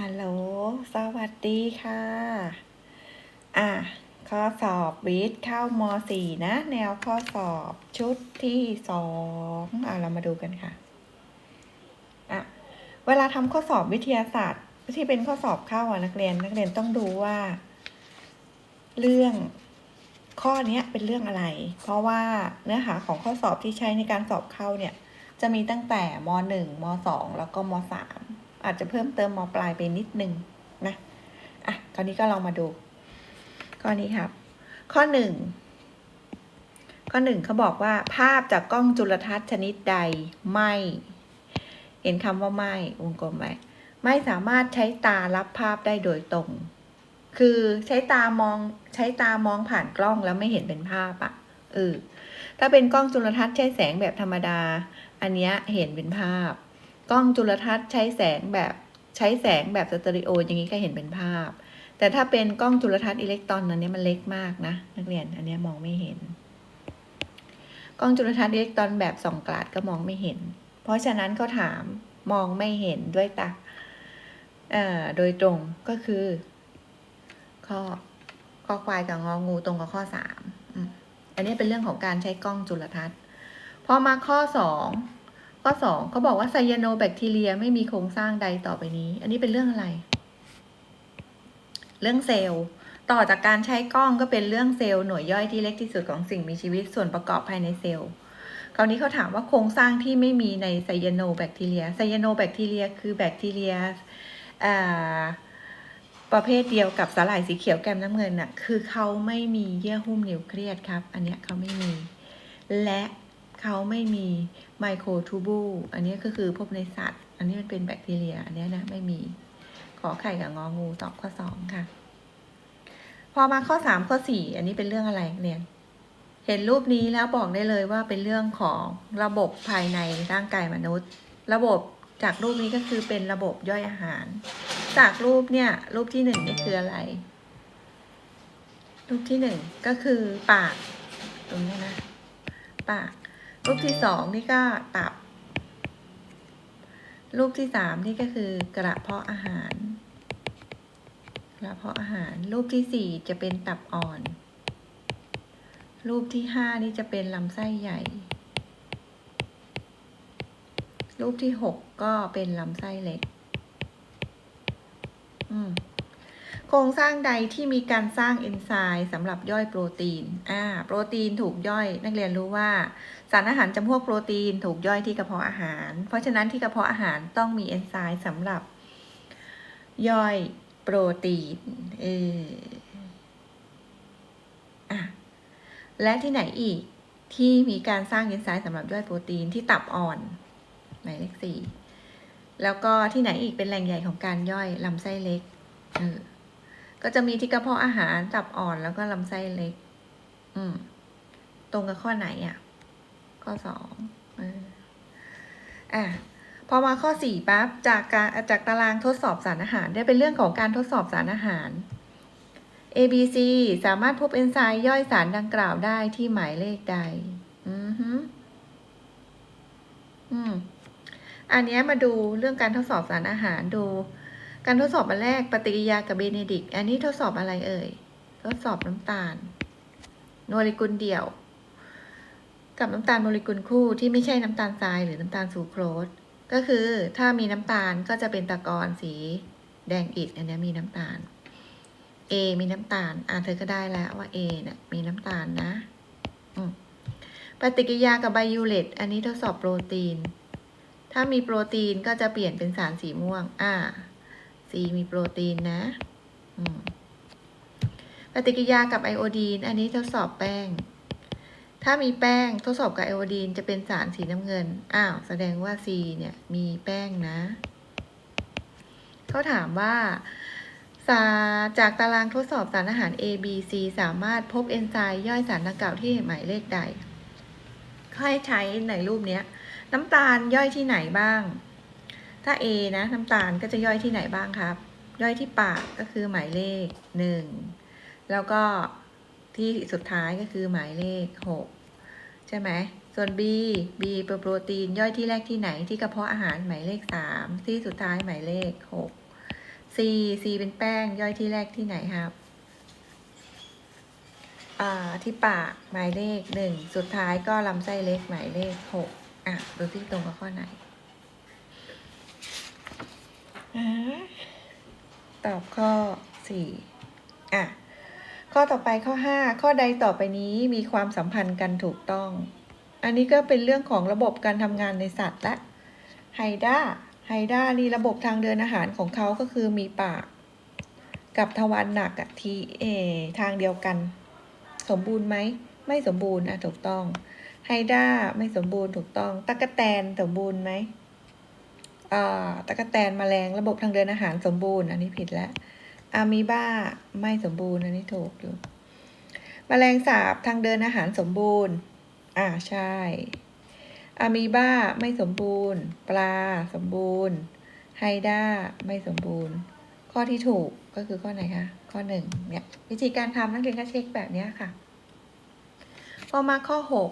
ฮัลโหล สวัสดีค่ะ อะ ข้อสอบวิทย์เข้าม .4 นะ แนวข้อสอบชุดที่สองอะ เรามาดูกันค่ะ อะ เวลาทำข้อสอบวิทยาศาสตร์ ที่เป็นข้อสอบเข้าอะนักเรียน นักเรียนต้องดูว่า เรื่องข้อนี้เป็นเรื่องอะไร เพราะว่าเนื้อหาของข้อสอบที่ใช้ในการสอบเข้าเนี่ย จะมีตั้งแต่ม .1 ม .2 แล้วก็ม .3 อาจจะเพิ่มเติมมปลายไปนิดนึงนะอะคราวนี้ก็ลองมาดู ข้อนี้ครับ ข้อหนึ่งข้อหนึ่งเขาบอกว่าภาพจากกล้องจุลทรรศน์ชนิดใดไม่ เห็นคำว่าไม่วงกลมไว้ไม่สามารถใช้ตารับภาพได้โดยตรง คือใช้ตามองใช้ตามองผ่านกล้องแล้วไม่เห็นเป็นภาพอะเออถ้าเป็นกล้องจุลทรรศน์ใช้แสงแบบธรรมดา อันเนี้ยเห็นเป็นภาพ กล้องจุลทรรศน์ใช้แสงแบบใช้แสงแบบสเตอริโอ อย่างนี้ก็เห็นเป็นภาพ แต่ถ้าเป็นกล้องจุลทรรศน์อิเล็กตรอนอันนี้มันเล็กมากนะนักเรียนอันนี้มองไม่เห็น กล้องจุลทรรศน์อิเล็กตรอนแบบส่องกลาดก็มองไม่เห็น เพราะฉะนั้นเขาถามมองไม่เห็นด้วยตาอ่อโดยตรงก็คือ ข้อข้อควายกับงองูตรงกับข้อสามอันนี้เป็นเรื่องของการใช้กล้องจุลทรรศน์พอมาข้อสอง ข้อสองเขาบอกว่าไซยาโนแบคทีเรียไม่มีโครงสร้างใดต่อไปนี้ อันนี้เป็นเรื่องอะไร เรื่องเซลล์ต่อจากการใช้กล้องก็เป็นเรื่องเซลล์หน่วยย่อยที่เล็กที่สุดของสิ่งมีชีวิตส่วนประกอบภายในเซลล์คราวนี้เขาถามว่าโครงสร้างที่ไม่มีในไซยาโนแบคทีเรียไซยาโนแบคทีเรียคือแบคทีเรียประเภทเดียวกับสาหร่ายสีเขียวแกมน้ำเงินน่ะคือเขาไม่มีเยื่อหุ้มนิวเคลียสครับ อันเนี้ยเขาไม่มี และเขาไม่มี ไมโครทูบูลอันนี้ก็คือพบในสัตว์ อันนี้มันเป็นแบคทีเรีย อันนี้นะไม่มี ขอไข่กับงองูตอบข้อสองค่ะ พอมาข้อสามข้อสี่อันนี้เป็นเรื่องอะไรเรียเห็นรูปนี้แล้วบอกได้เลยว่าเป็นเรื่องของระบบภายในร่างกายมนุษย์ ระบบจากรูปนี้ก็คือเป็นระบบย่อยอาหาร จากรูปเนี่ย รูปที่หนึ่งนี่คืออะไร รูปที่หนึ่งก็คือปาก ตรงนี้นะ ปาก รูปที่สองนี่ก็ตับ รูปที่สามนี่ก็คือกระเพาะอาหาร กระเพาะอาหาร รูปที่สี่จะเป็นตับอ่อน รูปที่ห้านี่จะเป็นลำไส้ใหญ่ รูปที่หกก็เป็นลำไส้เล็ก อืม ครงสร้างใดที่มีการสร้างเอนไซม์สำหรับย่อยโปรตีน อ่า โปรตีนถูกย่อย นักเรียนรู้ว่า สารอาหารจำพวกโปรตีนถูกย่อยที่กระเพาะอาหาร เพราะฉะนั้นที่กระเพาะอาหารต้องมีเอนไซม์สำหรับ ย่อยโปรตีน เอออะและที่ไหนอีกที่มีการสร้างเอนไซม์สำหรับย่อยโปรตีนที่ตับอ่อนหมายเลขสี่แล้วก็ที่ไหนอีกเป็นแหล่งใหญ่ของการย่อยลำไส้เล็ก เออ ก็จะมีที่กระเพาะอาหารตับอ่อนแล้วก็ลำไส้เล็ก อืม ตรงกับข้อไหนอะ ข้อสองอะพอมาข้อสี่ปั๊บจากการจากตารางทดสอบสารอาหารได้เป็นเรื่องของการทดสอบสารอาหาร A B C สามารถพบเอนไซม์ย่อยสารดังกล่าวได้ที่หมายเลขใด อือฮึอืมอันนี้มาดูเรื่องการทดสอบสารอาหารดู การทดสอบอันแรกปฏิกิริยากับเบเนดิกต์อันนี้ทดสอบอะไรเอ่ย ทดสอบน้ำตาลโมเลกุลเดี่ยว กับน้ำตาลโมเลกุลคู่ที่ไม่ใช่น้ำตาลทรายหรือน้ำตาลซูโครสก็คือถ้ามีน้ำตาลก็จะเป็นตะกอนสีแดงอิฐอันนี้มีน้ำตาล A มีน้ำตาล อ่าเธอก็ได้แล้วว่า A เนี่ยมีน้ำตาลนะปฏิกิริยากับไบยูเลตอันนี้ทดสอบโปรตีน ถ้ามีโปรตีนก็จะเปลี่ยนเป็นสารสีม่วง อ่า C มีโปรตีนนะปฏิกิริยากับไอโอดีน อันนี้ทดสอบแป้ง ถ้ามีแป้งทดสอบกับไอโอดีนจะเป็นสารสีน้ำเงิน อ้าว แสดงว่า C เนี่ยมีแป้งนะเขาถามว่าสาจากตารางทดสอบสารอาหาร A B C สามารถพบเอนไซม์ย่อยสารดังกล่าวที่หมายเลขใดเขาให้ใช้ในรูปนี้ น้ำตาลย่อยที่ไหนบ้าง ถ้า A นะน้ำตาลก็จะย่อยที่ไหนบ้างครับ ย่อยที่ปากก็คือหมายเลขหนึ่งแล้วก็ที่สุดท้ายก็คือหมายเลขหกใช่ไหมส่วน B B เป็นโปรตีนย่อยที่แรกที่ไหนที่กระเพาะอาหารหมายเลขสามที่สุดท้ายหมายเลขหก C C เป็นแป้งย่อยที่แรกที่ไหนครับอ่าที่ปากหมายเลขหนึ่งสุดท้ายก็ลำไส้เล็กหมายเลขหกอะ ดูที่ตรงกับข้อไหน ตอบข้อสี่อะ ข้อต่อไปข้อห้าข้อใดต่อไปนี้มีความสัมพันธ์กันถูกต้อง อันนี้ก็เป็นเรื่องของระบบการทำงานในสัตว์ละไฮด้าไฮด้านี่ระบบทางเดินอาหารของเขาก็คือมีปาก กับทวารหนักอะทีเอทางเดียวกัน สมบูรณ์ไหม ไม่สมบูรณ์อะถูกต้องไฮด้าไม่สมบูรณ์ถูกต้องตะกะแตนสมบูรณ์ไหม ตะกะแตนแมลงระบบทางเดินอาหารสมบูรณ์ อันนี้ผิดแล้วอะมีบ้าไม่สมบูรณ์ อันนี้ถูกอยู่แมลงสาบทางเดินอาหารสมบูรณ์ อ่าใช่อะมีบ้าไม่สมบูรณ์ ปลาสมบูรณ์ ไฮด้าไม่สมบูรณ์ ข้อที่ถูกก็คือข้อไหนคะ ข้อหนึ่งเนี่ยวิธีการทำนักเรียนก็เช็คแบบนี้ค่ะ พอมาข้อหก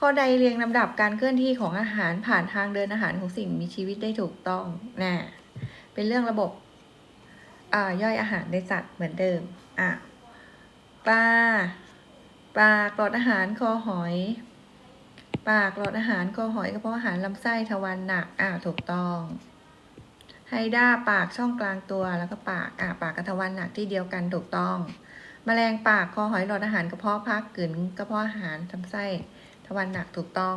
ข้อใดเรียงลำดับการเคลื่อนที่ของอาหารผ่านทางเดินอาหารของสิ่งมีชีวิตได้ถูกต้องน่ะเป็นเรื่องระบบอ่าย่อยอาหารในสัตว์เหมือนเดิมอะปลาปากหลอดอาหารคอหอยปากหลอดอาหารคอหอยกระเพาะอาหารลำไส้ทวารหนักอ่าถูกต้องไฮด้าปากช่องกลางตัวแล้วก็ปากอ่าปากกับทวารหนักที่เดียวกันถูกต้องแมลงปากคอหอยหลอดอาหารกระเพาะพักกลืนกระเพาะอาหารลำไส้ ทวารหนักถูกต้อง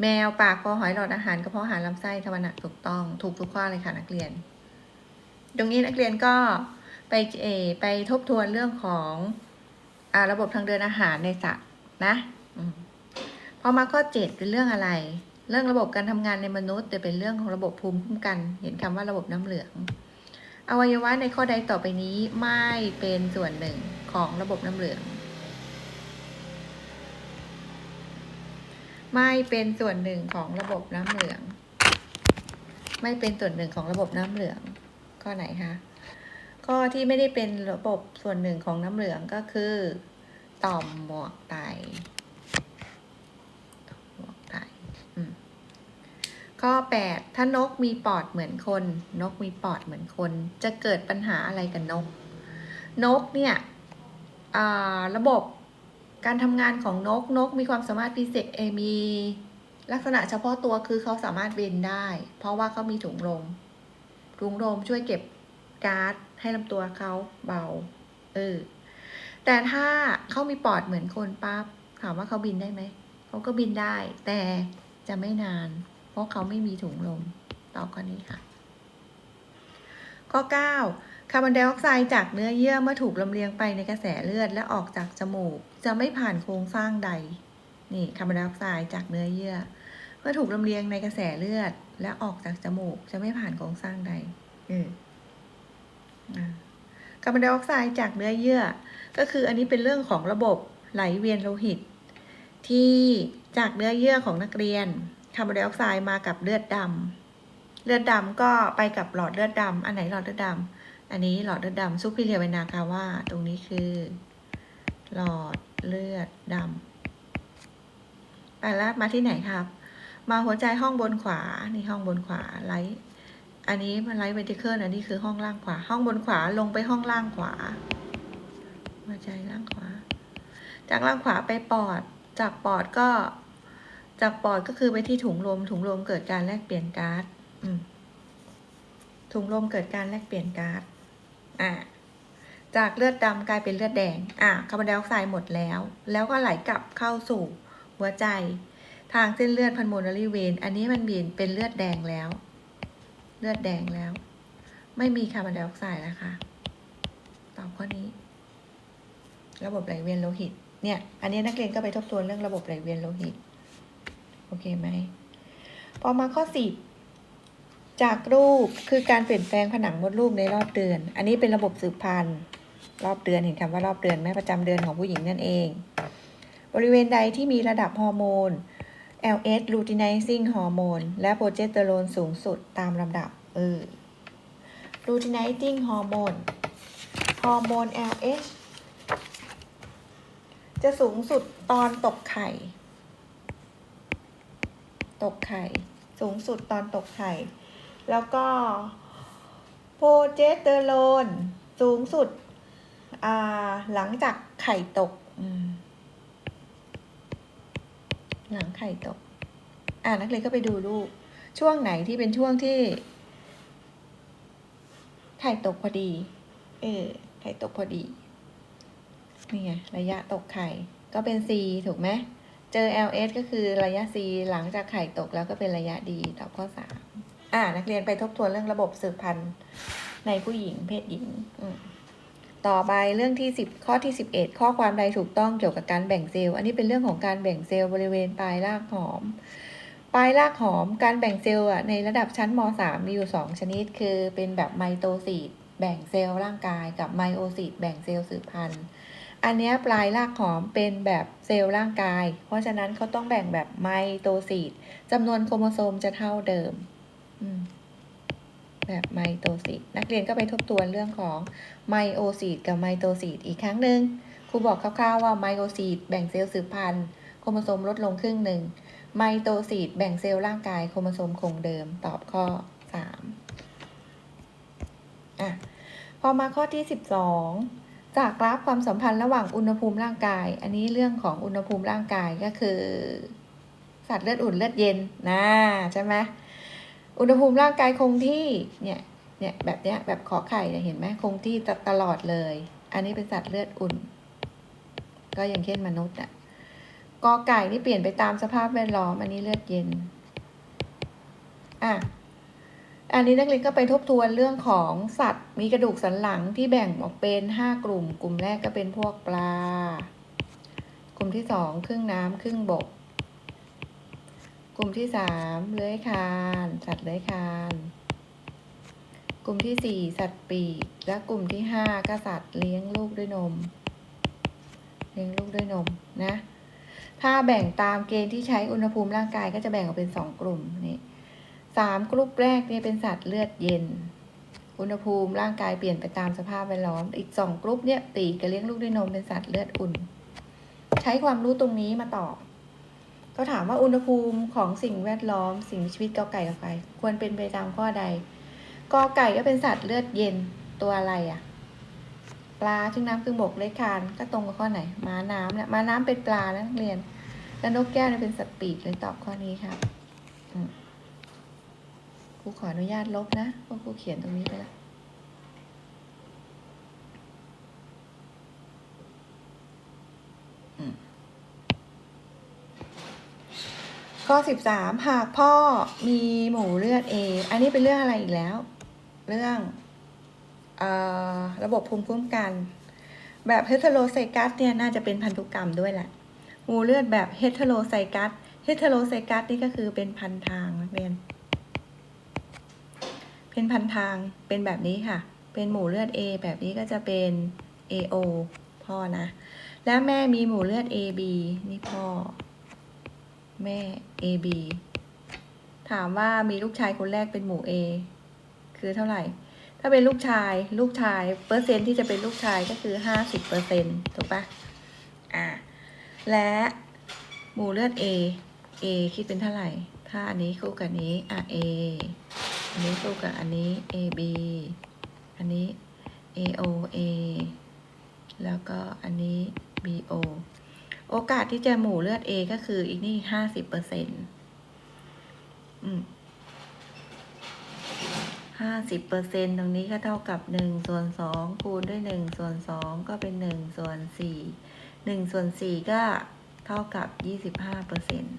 แมวปากคอหอยหลอดอาหารกระเพาะอาหารลำไส้ทวารหนักถูกต้อง ถูกทุกข้อเลยค่ะนักเรียน ตรงนี้นักเรียนก็ไปเอไปทบทวนเรื่องของอาระบบทางเดินอาหารในสัตว์นะอพอมาข้อเจ็ดเป็นเรื่องอะไร เรื่องระบบการทำงานในมนุษย์ จะเป็นเรื่องของระบบภูมิคุ้มกัน เห็นคำว่าระบบน้ำเหลือง อวัยวะในข้อใดต่อไปนี้ไม่เป็นส่วนหนึ่งของระบบน้ำเหลือง ไม่เป็นส่วนหนึ่งของระบบน้ำเหลือง ไม่เป็นส่วนหนึ่งของระบบน้ำเหลือง ข้อไหนคะข้อที่ไม่ได้เป็นระบบส่วนหนึ่งของน้ำเหลืองก็คือ ต่อมหมวกไตหมวกไตข้อ 8 ถ้านกมีปอดเหมือนคน นกมีปอดเหมือนคน จะเกิดปัญหาอะไรกับนก นกเนี่ยระบบ การทำงานของนกนกมีความสามารถพิเศษเอมี ลักษณะเฉพาะตัวคือเขาสามารถบินได้ เพราะว่าเขามีถุงลม ถุงลมช่วยเก็บก๊าซให้ลำตัวเขาเบา เออ แต่ถ้าเขามีปอดเหมือนคนปั๊บถามว่าเขาบินได้ไหม เขาก็บินได้ แต่จะไม่นาน เพราะเขาไม่มีถุงลมตอบข้อนี้ค่ะ ข้อ 9 คาร์บอนไดออกไซด์จากเนื้อเยื่อเมื่อถูกลำเลียงไปในกระแสเลือดและออกจากจมูก จะไม่ผ่านโครงสร้างใด นี่คาร์บอนไดออกไซด์จากเนื้อเยื่อ เมื่อถูกลำเลียงในกระแสเลือด และออกจากจมูกจะไม่ผ่านโครงสร้างใดอืมอ่าคาร์บอนไดออกไซด์จากเนื้อเยื่อ ก็คืออันนี้เป็นเรื่องของระบบไหลเวียนโลหิต ที่จากเนื้อเยื่อของนักเรียนคาร์บอนไดออกไซด์มากับเลือดดำเลือดดำก็ไปกับหลอดเลือดดำอันไหนหลอดเลือดดำอันนี้หลอดเลือดดำซุปเปเรียเวนาคาว่าตรงนี้คือ หลอด เลือดดำไปแล้วมาที่ไหนครับ มาหัวใจห้องบนขวา นี่ห้องบนขวาไลท์อันนี้มันไลท์เวนติเคิลอันนี้คือห้องล่างขวา ห้องบนขวาลงไปห้องล่างขวา หัวใจล่างขวา จากล่างขวาไปปอด จากปอดก็ จากปอดก็คือไปที่ถุงลม ถุงลมเกิดการแลกเปลี่ยนก๊าซถุงลมเกิดการแลกเปลี่ยนก๊าซอ่า จากเลือดดำกลายเป็นเลือดแดง อ่าคาร์บอนไดออกไซด์หมดแล้ว แล้วก็ไหลกลับเข้าสู่หัวใจ ทางเส้นเลือดพันโมนารีเวน อันนี้มันเปลี่ยนเป็นเลือดแดงแล้ว เลือดแดงแล้ว ไม่มีคาร์บอนไดออกไซด์แล้วค่ะ ตอบข้อนี้ ระบบไหลเวียนโลหิต เนี่ย อันนี้นักเรียนก็ไปทบทวนเรื่องระบบไหลเวียนโลหิต โอเคไหมพอมาข้อสิบจากรูปคือการเปลี่ยนแปลงผนังมดลูกในรอบเดือน อันนี้เป็นระบบสืบพันธุ์ รอบเดือนเห็นคำว่ารอบเดือนไหมประจำเดือนของผู้หญิงนั่นเอง บริเวณใดที่มีระดับฮอร์โมน LH luteinizing ฮอร์โมนและโปรเจสเตอโรนสูงสุดตามลำดับเออ luteinizing ฮอร์โมนฮอร์โมน LH จะสูงสุดตอนตกไข่ ตกไข่ สูงสุดตอนตกไข่ แล้วก็รเจสเตอโรนสูงสุด หลังจากไข่ตก หลังไข่ตก อ่านักเรียนก็ไปดูรูปช่วงไหนที่เป็นช่วงที่ ไข่ตกพอดี เออ ไข่ตกพอดี นี่ไง ระยะตกไข่ ก็เป็น C ถูกไหม เจอ LS ก็คือระยะ C หลังจากไข่ตกแล้วก็เป็นระยะ D ตอบข้อ 3 อ่า นักเรียนไปทบทวนเรื่องระบบสืบพันธุ์ในผู้หญิงเพศหญิง อืม ต่อไปเรื่องที่ 10 ข้อที่ 11 ข้อความใดถูกต้องเกี่ยวกับการแบ่งเซลล์ อันนี้เป็นเรื่องของการแบ่งเซลล์บริเวณปลายรากหอม ปลายรากหอม การแบ่งเซลล์อะในระดับชั้นม .3 มีอยู่ 2 ชนิด คือเป็นแบบไมโตซีดแบ่งเซลล์ร่างกายกับไมโอซีดแบ่งเซลล์สืบพันธุ์ อันนี้ปลายรากหอมเป็นแบบเซลล์ร่างกาย เพราะฉะนั้นเขาต้องแบ่งแบบไมโตซีดจำนวนโครโมโซมจะเท่าเดิม อืม แบบไมโตซีดนักเรียนก็ไปทบทวนเรื่องของไมโอซีดกับไมโตซีดอีกครั้งหนึ่งครูบอกคร่าวๆว่าไมโอซีดแบ่งเซลล์สืบพันธุ์โครโมโซมลดลงครึ่งหนึ่งไมโตซีดแบ่งเซลล์ร่างกายโครโมโซมคงเดิมตอบข้อสามอะพอมาข้อที่สิบสองจากกราฟความสัมพันธ์ระหว่างอุณหภูมิร่างกาย อันนี้เรื่องของอุณหภูมิร่างกายก็คือ สัตว์เลือดอุ่นเลือดเย็นนะใช่ไหม อุณหภูมิร่างกายคงที่ เนี่ย เนี่ยแบบเนี้ยแบบขอไข่เนี่ยเห็นไหมคงที่ตลอดเลย อันนี้เป็นสัตว์เลือดอุ่น ก็อย่างเช่นมนุษย์อะกอไก่นี่เปลี่ยนไปตามสภาพแวดล้อม อันนี้เลือดเย็น อะ อันนี้นักเรียนก็ไปทบทวนเรื่องของสัตว์ มีกระดูกสันหลังที่แบ่งออกเป็นห้ากลุ่ม กลุ่มแรกก็เป็นพวกปลา กลุ่มที่สองครึ่งน้ำครึ่งบก ลุ่มที่สามเลื้อยคานสัตว์เลื้อยคานกลุ่มที่สี่สัตว์ปีก และกลุ่มที่ห้าก็สัตว์เลี้ยงลูกด้วยนม เลี้ยงลูกด้วยนมนะ ถ้าแบ่งตามเกณฑ์ที่ใช้อุณหภูมิร่างกายก็จะแบ่งออกเป็นสองกลุ่มนี่สามกลุ่มแรกนี่เป็นสัตว์เลือดเย็น อุณหภูมิร่างกายเปลี่ยนไปตามสภาพแวดล้อม อีกสองกลุ่มเนี่ยปีกกับเลี้ยงลูกด้วยนมเป็นสัตว์เลือดอุ่น ใช้ความรู้ตรงนี้มาตอบ ก็ถามว่าอุณหภูมิของสิ่งแวดล้อม สิ่งมีชีวิตกอไก่กับไก่ควรเป็นไปตามข้อใดกอไก่ก็เป็นสัตว์เลือดเย็นตัวอะไรอะ่ะ ปลาซึ่งน้ำครึ่งบกเล็กคานก็ตรงกับข้อไหนม้าน้ำเนี่ยม้าน้ำเป็นปลานะนักเรียนแล้วนกแก้วเนี่ยเป็นสัตว์ปีกเลยตอบข้อนี้ครับครูขออนุญาตลบนะเพราะครูเขียนตรงนี้ไปแล้ว ข้อสิบสามหากพ่อมีหมูเลือด A อันนี้เป็นเรื่องอะไรอีกแล้ว เรื่องออระบบภูมิคุ้มกัน แบบเฮตโรไซกัสเนี่ยน่าจะเป็นพันธุกรรมด้วยแหละ หมูเลือดแบบเฮตโรไซกัสเฮตโรไซกัสนี่ก็คือเป็นพันทางนักเรียน เป็นพันทางเป็นแบบนี้ค่ะ เป็นหมูเลือด A แบบนี้ก็จะเป็น AO พ่อนะ แล้วแม่มีหมูเลือด AB นี่พ่อ แม่ AB ถามว่ามีลูกชายคนแรกเป็นหมู่ A คือเท่าไหร่ ถ้าเป็นลูกชายลูกชายเปอร์เซ็นที่จะเป็นลูกชายก็คือห้าสิบเปอร์เซ็นต์ถูกปะอ่าและหมู่เลือด A A คิดเป็นเท่าไหร่ ถ้าอันนี้คู่กับอันนี้อะ A อันนี้คู่กับอันนี้ AB อันนี้ AO A แล้วก็อันนี้ BO โอกาสที่จะหมู่เลือด A ก็คืออีกนี่ห้าสิบเปอร์เซ็นต์ห้าสิบเปอร์เซ็นตรงนี้ก็เท่ากับหนึ่งส่วนสองคูณด้วยหนึ่งส่วนสองก็เป็นหนึ่งส่วนสี่หนึ่งส่วนสี่ก็เท่ากับยี่สิบห้าเปอร์เซ็นต์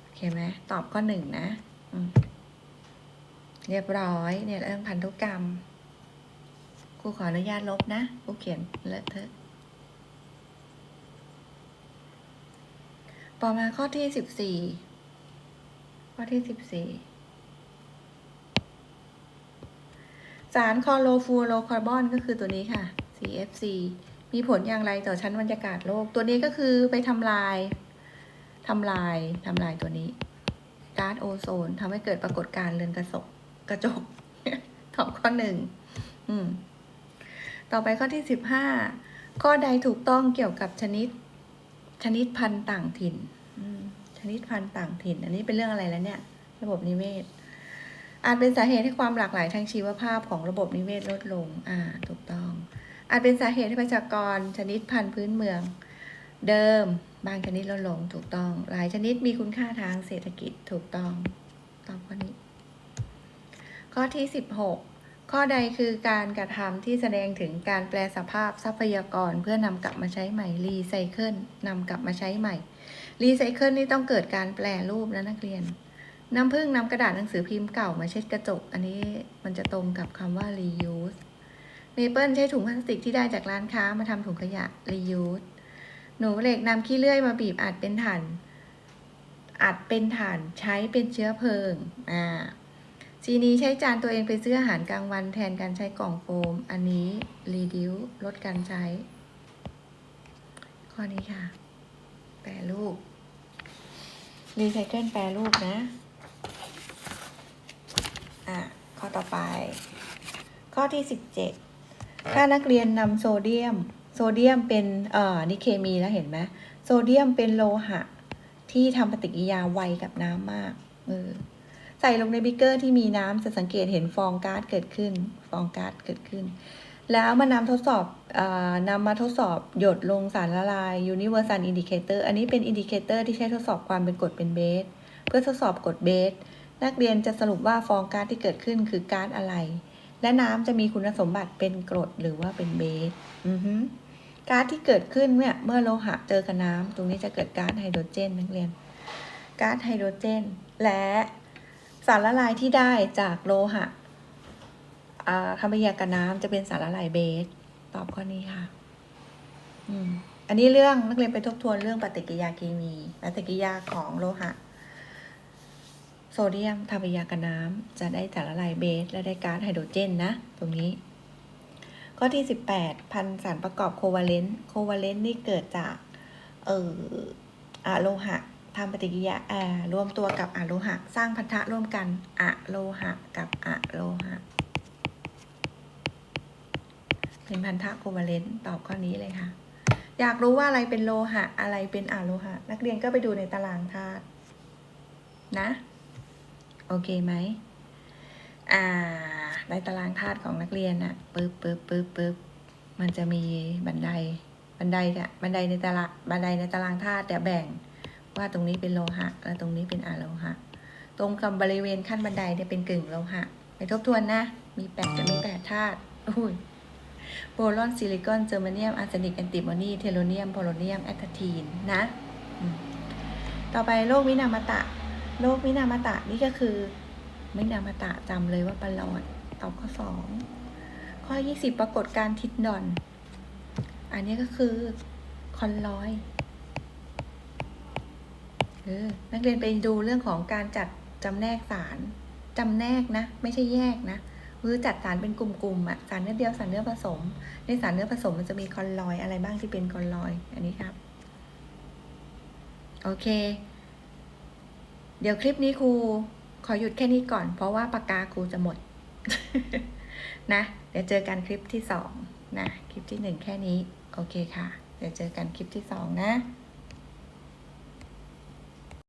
โอเคไหมตอบข้อหนึ่งนะ เรียบร้อยเนี่ยเรื่องพันธุกรรม รูขออนุญาตลบนะครูเขียนเลอะเทอะต่อมาข้อที่สิบสี่ข้อที่สิบสี่สารคอโรฟลูโรคาร์บอนก็คือตัวนี้ค่ะ CFC มีผลอย่างไรต่อชั้นบรรยากาศโลก ตัวนี้ก็คือไปทำลายทำลายทำลายตัวนี้ก๊าซโอโซนทำให้เกิดปรากฏการณ์เรือนกระจกกระจกตอบข้อหนึ่งอืม ต่อไปข้อที่สิบห้าข้อใดถูกต้องเกี่ยวกับชนิด ชนิดพันธุ์ต่างถิ่นชนิดพันธุ์ต่างถิ่น อันนี้เป็นเรื่องอะไรแล้วเนี่ย ระบบนิเวศ อาจเป็นสาเหตุให้ความหลากหลายทางชีวภาพของระบบนิเวศลดลง อ่า ถูกต้อง อาจเป็นสาเหตุให้ประชากร ชนิดพันธุ์พื้นเมือง เดิม บางชนิดลดลง ถูกต้อง หลายชนิดมีคุณค่าทางเศรษฐกิจ ถูกต้อง ตอบข้อนี้ ข้อที่16 ข้อใดคือการกระทำที่แสดงถึงการแปลสภาพทรัพยากรเพื่อนำกลับมาใช้ใหม่รีไซเคิลนำกลับมาใช้ใหม่รีไซเคิลนี่ต้องเกิดการแปลรูปนะนักเรียนน้ำผึ้งนำกระดาษหนังสือพิมพ์เก่ามาเช็ดกระจก อันนี้มันจะตรงกับคำว่า reuse เมเปิลใช้ถุงพลาสติกที่ได้จากร้านค้ามาทำถุงขยะ reuse หนูเหล็กนำขี้เลื่อยมาบีบอัดเป็นถ่านอัดเป็นถ่านใช้เป็นเชื้อเพลิงอ่า ซีนี้ใช้จานตัวเองไปซื้ออาหารกลางวันแทนการใช้กล่องโฟม อันนี้ reduce ลดการใช้ ข้อนี้ค่ะ แปรรูปรีไซเคิลแปรรูปนะ อะ ข้อต่อไป ข้อที่สิบเจ็ดถ้านักเรียนนำโซเดียม โซเดียมเป็นเอ่อนี่เคมีแล้วเห็นไหมโซเดียมเป็นโลหะ ที่ทำปฏิกิริยาไวกับน้ำมากเออ ใส่ลงในบิ๊กเกอร์ที่มีน้ำจะสังเกตเห็นฟองก๊าซเกิดขึ้น ฟองก๊าซเกิดขึ้น แล้วมานำทดสอบอนำมาทดสอบหยดลงสารละลาย Universal Indicator อันนี้เป็นอินดิเคเตอร์ที่ใช้ทดสอบความเป็นกรดเป็นเบสเพื่อทดสอบกรดเบสนักเรียนจะสรุปว่าฟองก๊าซที่เกิดขึ้นคือก๊าซอะไร และน้ำจะมีคุณสมบัติเป็นกรดหรือว่าเป็นเบสก๊าซที่เกิดขึ้นเนี่ยเมื่อโลหะเจอกับน้ำตรงนี้จะเกิดก๊าซไฮโดรเจนนักเรียนก๊าซไฮโดรเจน และ สารละลายที่ได้จากโลหะอ่าทำปฏิกิริยากับน้ำจะเป็นสารละลายเบส ตอบข้อนี้ค่ะ อืม อันนี้เรื่องนักเรียนไปทบทวนเรื่องปฏิกิริยาเคมีปฏิกิริยาของโลหะ โซเดียมทำปฏิกิริยากับน้ำจะได้สารละลายเบส และได้ก๊าซไฮโดรเจนนะ ตรงนี้ ข้อที่ 18 พันสารประกอบโควาเลนต์โควาเลนต์นี่เกิดจาก เอ่ออะโลหะ ทำปฏิกิริยาแอ่ารวมตัวกับอะโลหะ สร้างพันธะร่วมกันอะโลหะกับอะโลหะ เป็นพันธะโควาเลนต์ตอบข้อนี้เลยค่ะ อยากรู้ว่าอะไรเป็นโลหะ อะไรเป็นอะโลหะ นักเรียนก็ไปดูในตารางธาตุนะ โอเคไหมอ่าในตารางธาตุของนักเรียนอะปึ๊บปึ๊บปึ๊บปึ๊บมันจะมีบันไดบันไดเนี่ยบันไดในตารางบันไดในตารางธาตุแต่แบ่ง ว่าตรงนี้เป็นโลหะ และตรงนี้เป็นอะโลหะ ตรงกับบริเวณขั้นบันไดเนี่ยเป็นกึ่งโลหะ ไปทบทวนนะ มีแปดจะมีแปดธาตุอุ้ยโบรอนซิลิคอนเจอร์มาเนียมอาร์เซนิกแอนติโมนีเทโลเนียมโพโลเนียมแอตทีนนะ ต่อไปโรควินามตะโรควินามตะนี่ก็คือวินามตะจำเลยว่าประหลอดตอบข้อสองข้อยี่สิบปรากฏการทิดดอน อันนี้ก็คือคอนลอย เออนักเรียนไปดูเรื่องของการจัดจำแนกสารจำแนกนะ ไม่ใช่แยกนะคือจัดสารเป็นกลุ่มๆอะสารเนื้อเดียวสารเนื้อผสม ในสารเนื้อผสมมันจะมีคอนลอยอะไรบ้างที่เป็นคอนลอย อันนี้ครับ โอเค เดี๋ยวคลิปนี้ครูขอหยุดแค่นี้ก่อน เพราะว่าปากกาครูจะหมด นะ เดี๋ยวเจอกันคลิปที่สองนะ คลิปที่หนึ่งแค่นี้ โอเคค่ะ เดี๋ยวเจอกันคลิปที่สองนะ